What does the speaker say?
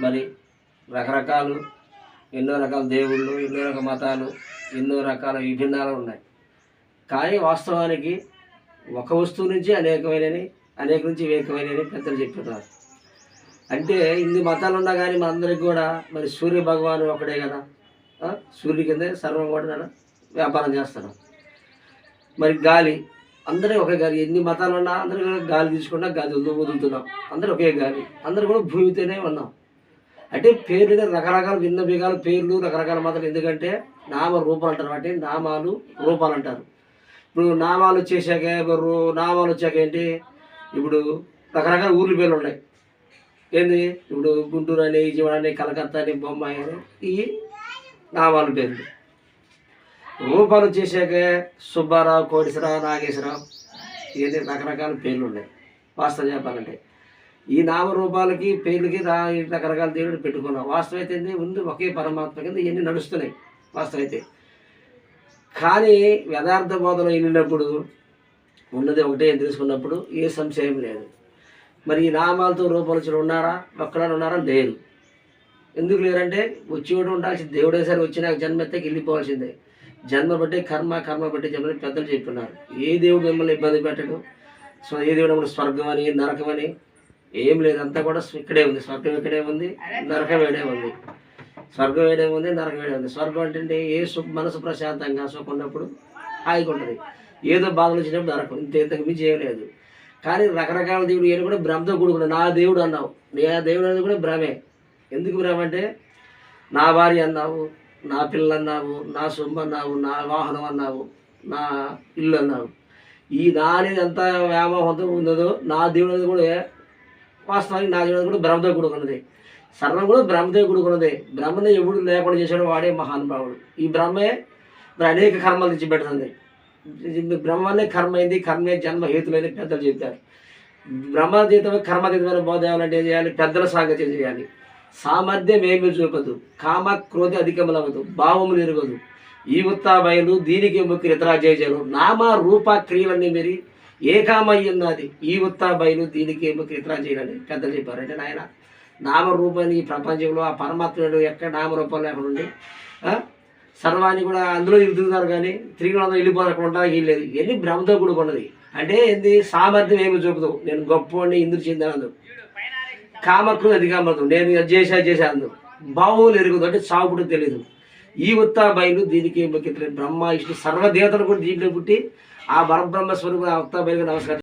మరి రకరకాలు ఎన్నో రకాల దేవుళ్ళు ఎన్నో రకాల మతాలు ఎన్నో రకాల విభిన్నాలు ఉన్నాయి. కానీ వాస్తవానికి ఒక వస్తువు నుంచి అనేకమైనవి అనేక నుంచి వివేకమైనవి పెద్దలు చెప్తున్నారు. అంటే ఇన్ని మతాలు ఉన్నా కానీ మనందరికి కూడా మరి సూర్య భగవాన్ ఒకడే కదా. సూర్యుడి కిందే సర్వం కూడా వ్యాపారం చేస్తున్నాం మరి గాలి అందరూ ఒకే గాలి. ఎన్ని మతాలు ఉన్నా అందరూ గాలి తీసుకున్నా గాలి వదులుతున్నాం. అందరూ ఒకే గాలి. అందరూ కూడా భూమితోనే ఉన్నాం. అంటే పేర్లు రకరకాల భిన్న భేగాలు పేర్లు రకరకాల మాత్రం ఎందుకంటే నామ రూపాలు అంటారు అంటే నామాలు రూపాలు అంటారు. ఇప్పుడు నామాలు వచ్చేసాక ఇప్పుడు నామాలు వచ్చాక ఏంటి? ఇప్పుడు రకరకాల ఊర్ల పేర్లు ఉన్నాయి. ఏంది? ఇప్పుడు గుంటూరు అని విజయవాడ అని కలకత్తా అని బొమ్మాయి అని ఈ నామాల పేర్లు. రూపాలు వచ్చేసాక సుబ్బారావు కోటేశ్వరరావు నాగేశ్వరరావు ఇవన్నీ రకరకాల పేర్లు ఉన్నాయి. వాస్తవం చెప్పాలంటే ఈ నామరూపాలకి పేర్లకి రా రకరకాల దేవుడు పెట్టుకున్నాం. వాస్తవైతే ఏంది ఉంది ఒకే పరమాత్మ కింద ఇవన్నీ నడుస్తున్నాయి వాస్తవైతే కానీ యథార్థ బోధన వెళ్ళినప్పుడు ఉన్నది ఒకటే అని తెలుసుకున్నప్పుడు ఏ సంశయం లేదు. మరి ఈ నామాలతో రూపాలు ఉన్నారా? ఒక్కడా ఉన్నారా? లేరు ఎందుకు లేరంటే వచ్చేవాడు ఉండాల్సింది దేవుడే సరే వచ్చినాక జన్మెత్తకి వెళ్ళిపోవాల్సిందే. జన్మ బట్టి కర్మ కర్మ బట్టి జన్మని పెద్దలు చెప్తున్నారు ఏ దేవుడు మిమ్మల్ని ఇబ్బంది పెట్టడు? సో ఏ దేవుడు స్వర్గం అని నరకం అని ఏం లేదు అంతా కూడా ఇక్కడే ఉంది స్వర్గం ఇక్కడే ఉంది నరకం ఏడే ఉంది. స్వర్గం ఏడే ఉంది నరకం వేడే ఉంది. స్వర్గం అంటే ఏ సు మనసు ప్రశాంతంగా సుఖం ఉన్నప్పుడు హాయిగా ఉంటుంది. ఏదో బాధలు వచ్చినప్పుడు నరకం ఇంత ఇంతకు మించి ఏం లేదు. కానీ రకరకాల దేవుడు ఏడు కూడా భ్రమతో కూడుకున్నాడు. నా దేవుడు అన్నావు. నీ ఆ దేవుడు అనేది కూడా భ్రమే. ఎందుకు భ్రమ అంటే నా భార్య అన్నావు నా పిల్లలు అన్నావు నా సొమ్ము అన్నావు నా వాహనం అన్నావు నా ఇల్లు అన్నావు. ఈ నా అనేది ఎంత వ్యామోహంతో ఉన్నదో నా దేవుడు అనేది కూడా వాస్తవానికి నా జీవితం కూడా భ్రమతో కూడుకున్నది సర్వం కూడా భ్రమతో కూడుకున్నది బ్రహ్మని ఎవడు లేకుండా చేశాడు వాడే మహానుభావుడు. ఈ బ్రహ్మే మరి అనేక కర్మలు తెచ్చిపెడుతుంది. బ్రహ్మనే కర్మ అయింది కర్మే జన్మ హేతులని పెద్దలు చెప్తారు బ్రహ్మతీతమైన కర్మతీతమైన బోధ అంటే చేయాలి? పెద్దల సాంగత్యం చేయాలి. సామర్థ్యం ఏమి చూపదు. కామ క్రోధి అధికములవదు భావములు ఎరగదు. ఈ ఉత్తా దీనికి ముక్కి ఇతరా జయజలు నామ రూప క్రియలన్నీ మీరు ఏకామయ్యి అది ఈ ఉత్తా బయలు దీనికి ఏమో ఇతరా చేయాలని పెద్దలు చెప్పారు. అంటే నాయన నామరూపాన్ని ఈ ప్రపంచంలో ఆ పరమాత్ముడు ఎక్కడ నామరూపం లేకుండా ఉండి సర్వాన్ని కూడా అందులో తిరుగుతున్నారు కానీ త్రిగుణంలో వెళ్ళిపోకుండా వీళ్ళేది ఎన్ని భ్రమతో కూడుకున్నది. అంటే ఏంది? సామర్థ్యం ఏమి చూపుతావు నేను గొప్పవాడిని ఇంద్రు చెందాను అది అధికామదు నేను అది చేసా చేశాను బాహువులు ఎరుగుదు. అంటే చావుపుడు తెలియదు ఈ ఉత్తా బయలు దీనికి బ్రహ్మ విష్ణు సర్వదేవతలు కూడా దీంట్లో పుట్టి ఆ పరబ్రహ్మ స్వరూపం ఆ బయలుగా నమస్కారం